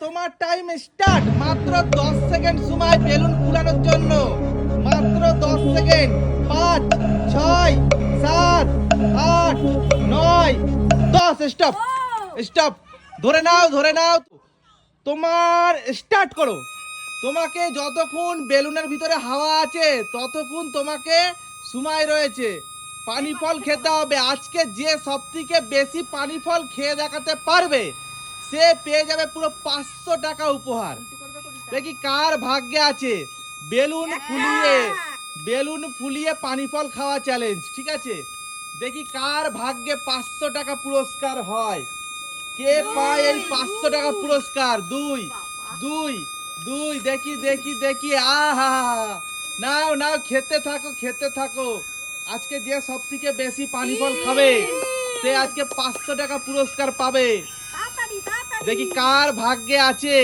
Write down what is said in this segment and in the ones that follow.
তোমার time start মাত্র দশ সেকেন্ড সময় বেলুন ফুলানোর জন্য। মাত্র দশ সেকেন্ড পাঁচ ছয় সাত আট নয় দশ। স্টপ স্টপ ধরে নাও ধরে নাও। তোমার স্টার্ট করো। তোমাকে যতক্ষণ বেলুনের ভিতরে হাওয়া আছে ততক্ষণ তোমাকে সময় রয়েছে। পানি ফল খেতে হবে। আজকে যে সব থেকে বেশি পানি ফল খেয়ে দেখাতে পারবে সে পেয়ে যাবে পুরো পাঁচশো টাকা উপহার। দেখি কার ভাগ্যে আছে। বেলুন ফুলিয়ে বেলুন ফুলিয়ে পানি ফল খাওয়া চ্যালেঞ্জ ঠিক আছে? দেখি কার ভাগ্যে পাঁচশো টাকা পুরস্কার হয়। কে পায় এই পাঁচশো টাকা পুরস্কার? দুই। দুই। দুই। দেখি দেখি দেখি। আহা! নাও নাও খেতে থাকো খেতে থাকো। আজকে যে সব থেকে বেশি পানি ফল খাবে সে আজকে পাঁচশো টাকা পুরস্কার পাবে। দেখি কার ভাগ্যে আছে।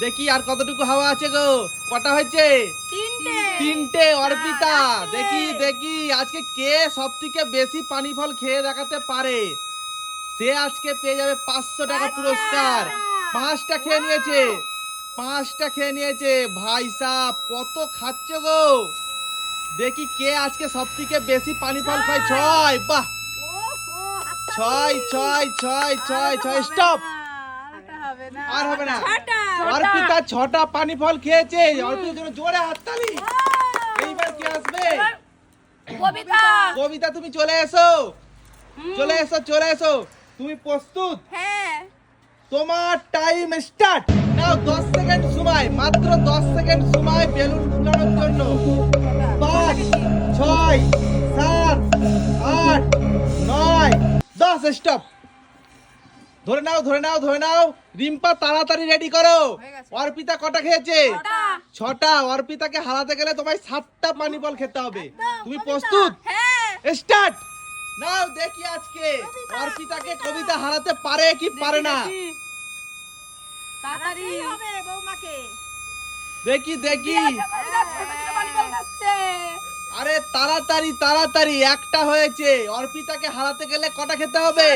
দেখি আর কতটুকু হাওয়া আছে গো। কটা হয়েছে? তিনটে। অর্পিতা। দেখি দেখি আজকে কে সব থেকে বেশি পানি ফল খেয়ে দেখাতে পারে? সে আজকে পেয়ে যাবে পাঁচশো টাকা পুরস্কার। পাঁচটা খেয়ে নিয়েছে। পাঁচটা খেয়ে নিয়েছে। ভাই সাহ কত খাচ্ছে গো। দেখি কে আজকে সব থেকে বেশি পানি ফল খায় ছয় বাহ! ছয় ছয় ছয় ছয় ছয় স্টপ আর হবে না। অর্পিতা ছটা। পানি ফল খেয়েছে। অর্পিতার জন্য জোরে হাততালি। এইবার কি আসবে? কবিতা। কবিতা তুমি চলে এসো। চলে এসো চলে এসো। তুমি প্রস্তুত? তোমার টাইম স্টার্ট নাও 10 সেকেন্ড সময় মাত্র 10 সেকেন্ড সময় বেলুন ফুটানোর জন্য। 5 6 7 8 9 বাস স্টপ ধরে নাও ধরে নাও ধরে নাও। রিম্পা তাড়াতাড়ি রেডি করো। অর্পিতা কটা খেয়েছে? ছটা। অর্পিতাকে হারাতে গেলে তোমায় সাতটা পানি বল খেতে হবে। তুমি প্রস্তুত? স্টার্ট নাও দেখি আজকে। অর্পিতাকে কবিতা। হারাতে পারে কি পারে না? দেখি। দেখি আরে তাড়াতাড়ি তাড়াতাড়ি একটা হয়েছে। অর্পিতাকে হারাতে গেলে কটা খেতে হবে?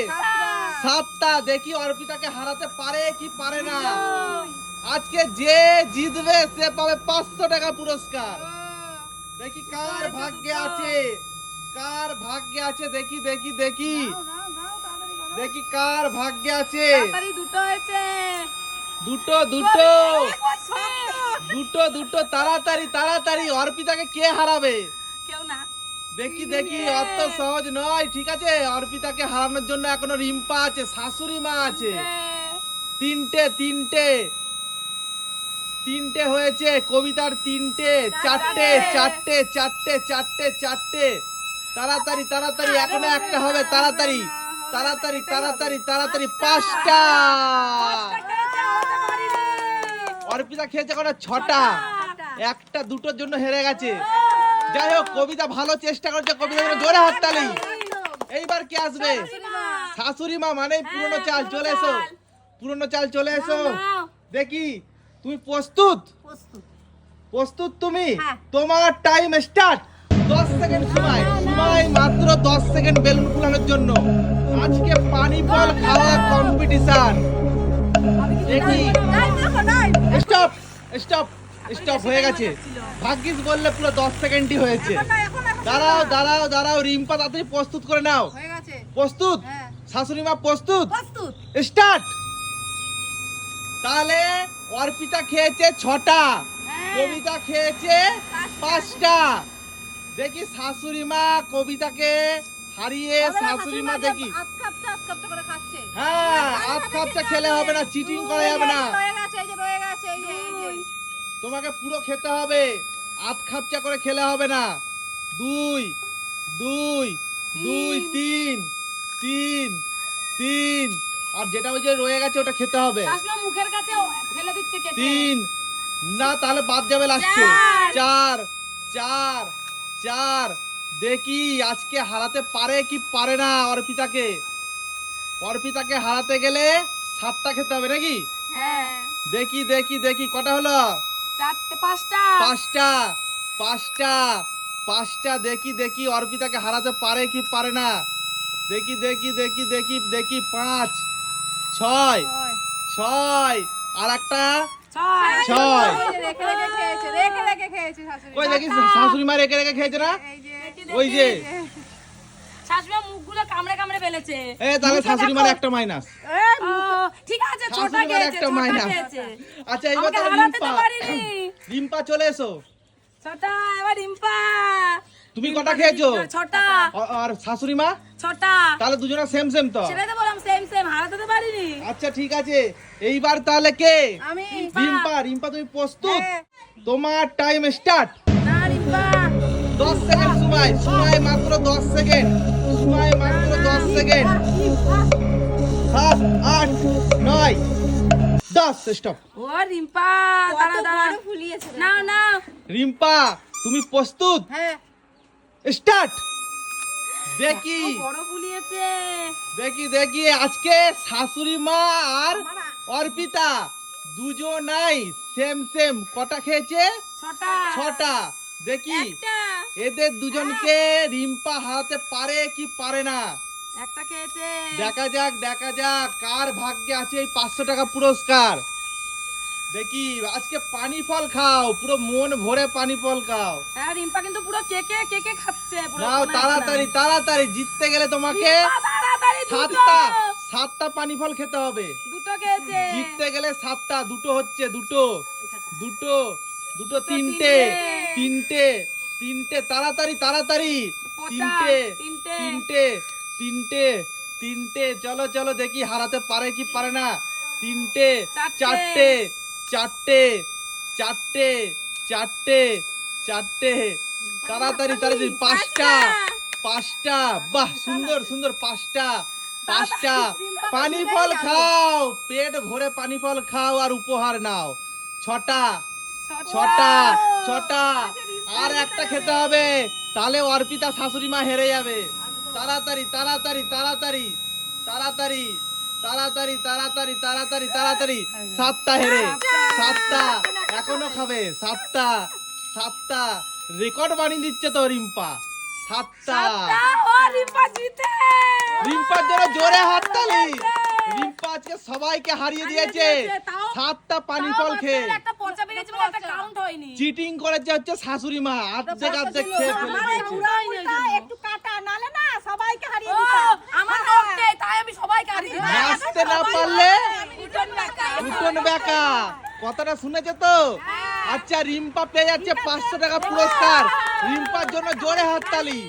সাতটা। দেখি অর্পিতাকে হারাতে পারে কি পারে না। আজকে যে জিতবে সে পাবে পাঁচশো টাকা পুরস্কার। দেখি কার ভাগ্যে আছে? কার ভাগ্যে আছে? দেখি দেখি দেখি। দেখি কার ভাগ্যে আছে। দুটো হয়েছে। দুটো দুটো দুটো দুটো তাড়াতাড়ি তাড়াতাড়ি। অর্পিতাকে কে হারাবে? কেউ না। দেখি দেখি অত সহজ নয় ঠিক আছে? অর্পিতাকে হারানোর জন্য এখনও রিম্পা আছে শাশুড়ি মা আছে। তিনটে তিনটে। তিনটে হয়েছে কবিতার তিনটে চারটে চারটে। চারটে চারটে চারটে তাড়াতাড়ি তাড়াতাড়ি এখনও একটা হবে তাড়াতাড়ি। তাড়াতাড়ি তাড়াতাড়ি তাড়াতাড়ি পাঁচটা। অর্পিতা খেয়েছে কোনো ছটা। একটা দুটোর জন্য হেরে গেছে। যাই হোক কবিতা ভালো চেষ্টা করছে কবিতা জোরে হাততালি এইবার কে আসবে? শাশুড়ি মা মানে পুরনো চাল চলে এসো। পুরনো চাল চলে এসো। দেখি তুমি প্রস্তুত? প্রস্তুত। তুমি? হ্যাঁ। তোমার টাইম স্টার্ট দশ সেকেন্ড সময়। সময় মাত্র দশ সেকেন্ড বেলুন ফুলানোর জন্য। আজকে পানি ফল খাওয়া কম্পিটিশন দেখি। স্টপ স্টপ স্টপ হয়ে গেছে। ভাগ্যিস বললে পুরো দশ সেকেন্ডই হয়েছে। দাঁড়াও দাঁড়াও দাঁড়াও রিম্পা তাড়াতাড়ি প্রস্তুত করে নাও। প্রস্তুত? হ্যাঁ। শাশুড়ি মা প্রস্তুত? স্টার্ট তাহলে অর্পিতা খেয়েছে ছটা হ্যাঁ। কবিতা খেয়েছে পাঁচটা। দেখি শাশুড়ি মা কবিতাকে হারিয়ে শাশুড়ি মা দেখি। হ্যাঁ আধ কাপটা খেলে হবে না চিটিং করা যাবে না রয়ে গেছে এই যে রয়ে গেছে এই যে এই যে তোমাকে পুরো খেতে হবে। আধ খাপচা করে খেলে হবে না। দুই দুই দুই তিন। তিন তিন আর যেটা ওই যে রয়ে গেছে ওটা খেতে হবে। মুখের কাছে ফেলে দিচ্ছে কেটে। তিন। না তাহলে বাদ যাবে লাস্টে চার চার চার। দেখি আজকে হারাতে পারে কি পারে না অর্পিতাকে। অর্পিতাকে হারাতে গেলে সাতটা খেতে হবে নাকি? হ্যাঁ। দেখি দেখি দেখি কটা হলো? চারটে পাঁচটা। পাঁচটা পাঁচটা পাঁচটা দেখি দেখি অর্পিতাকে হারাতে পারে কি পারে না? দেখি দেখি দেখি দেখি দেখি পাঁচ ছয় ছয়। আর একটা? ছয়। শাশুড়ি দেখি শাশুড়ি মা রেখে রেখে খেয়েছে না? ওই যে। শাশুড়ি মুখগুলো কামড়ে কামড়ে ফেলেছে। এ তাহলে শাশুড়ি মার একটা মাইনাস। ঠিক আছে ছোটা শাশুড়ি একটা মাইনাস। আচ্ছা হারাতে তো রিম্পা। রিম্পা চলে এসো। ছোটা এবার রিম্পা। তুমি কটা খেয়েছো? ছোটা। আর শাশুড়ি মা? ছোটা। তাহলে দুজনে সেম সেম তো। সেটাই তো বললাম সেম সেম হারাতে তো পারিনি। আচ্ছা ঠিক আছে। এইবার তাহলে কে? আমি রিম্পা। রিম্পা তুমি প্রস্তুত? হ্যাঁ। তোমার টাইম স্টার্ট না রিম্পা। দশ সেকেন্ড সময় সময় মাত্র দশ সেকেন্ড সময় সেকেন্ড। সাত আট নয়। দশ স্টপ ও রিম্পা দাঁড়া দাঁড়া ফুলিয়েছে না না রিম্পা তুমি প্রস্তুত? হ্যাঁ। স্টার্ট। দেখি। বড় ফুলিয়েছে দেখি দেখি। আজকে শাশুড়ি মা আর অর্পিতা দুজনাই সেম সেম কটা খেয়েছে? ছটা। ছটা। দেখি। এদের দুজনকে রিম্পা হারাতে পারে কি পারে না? একটা খেয়েছে দেখা যাক দেখা যাক কার ভাগ্যে আছে এই পাঁচশো টাকা পুরস্কার? দেখি আজকে পানি ফল খাও পুরো মন ভরে পানি ফল খাও। হ্যাঁ রিম্পা কিন্তু পুরো কেকে কেকে খাচ্ছে পুরো নাও তাড়াতাড়ি তাড়াতাড়ি জিততে গেলে তোমাকে সাতটা সাতটা পানি ফল খেতে হবে। দুটো খেয়েছে। জিততে গেলে সাতটা দুটো হচ্ছে দুটো। দুটো দুটো তিনটে তিনটে। তিনটে তিনটে তাড়াতাড়ি তাড়াতাড়ি। পচা, তিনটে। তিনটে। তিনটে তিনটে চলো চলো দেখি হারাতে পারে কি পারে না। তিনটে চারটে। চারটে চারটে চারটে চারটে চারটে। তাড়াতাড়ি তাড়াতাড়ি পাঁচটা পাঁচটা। বাহ সুন্দর সুন্দর পাঁচটা পাঁচটা। পানি ফল খাও পেট ভরে পানি ফল খাও আর উপহার নাও। ছটা ছটা ছটা। আর একটা খেতে হবে তাহলে অর্পিতা শাশুড়ি মা হেরে যাবে। তাড়াতাড়ি তাড়াতাড়ি তাড়াতাড়ি তাড়াতাড়ি তাড়াতাড়ি তাড়াতাড়ি তাড়াতাড়ি তাড়াতাড়ি। সাতটা হেরে সাতটা। এখনও খাবে সাতটা সাতটা। রেকর্ড বানিয়ে দিচ্ছে তো রিম্পা সাতটা। রিম্পা জিতে। রিম্পার জন্য জোরে হাততালি রিম্পা আজকে সবাইকে হারিয়ে দিয়েছে। সাতটা পানি ফল খেয়ে। চিটিং করেছে হচ্ছে শাশুড়ি মা। আর্ধেক আর্ধেক খেয়ে আমার দিয়েছে পুরাই নেই জন্য। একটু কাটা নালে না সবাইকে হারিয়ে ও, দিতাম আমার রক্তে, তাই আমি সবাইকে হারিয়ে দিলাম। নাচতে না পারলে? উঠোন বেকা কথাটা শুনেছে তো? আচ্ছা রিম্পা পেয়ে যাচ্ছে পাঁচশো টাকা পুরস্কার। রিম্পার জন্য জোরে হাততালি।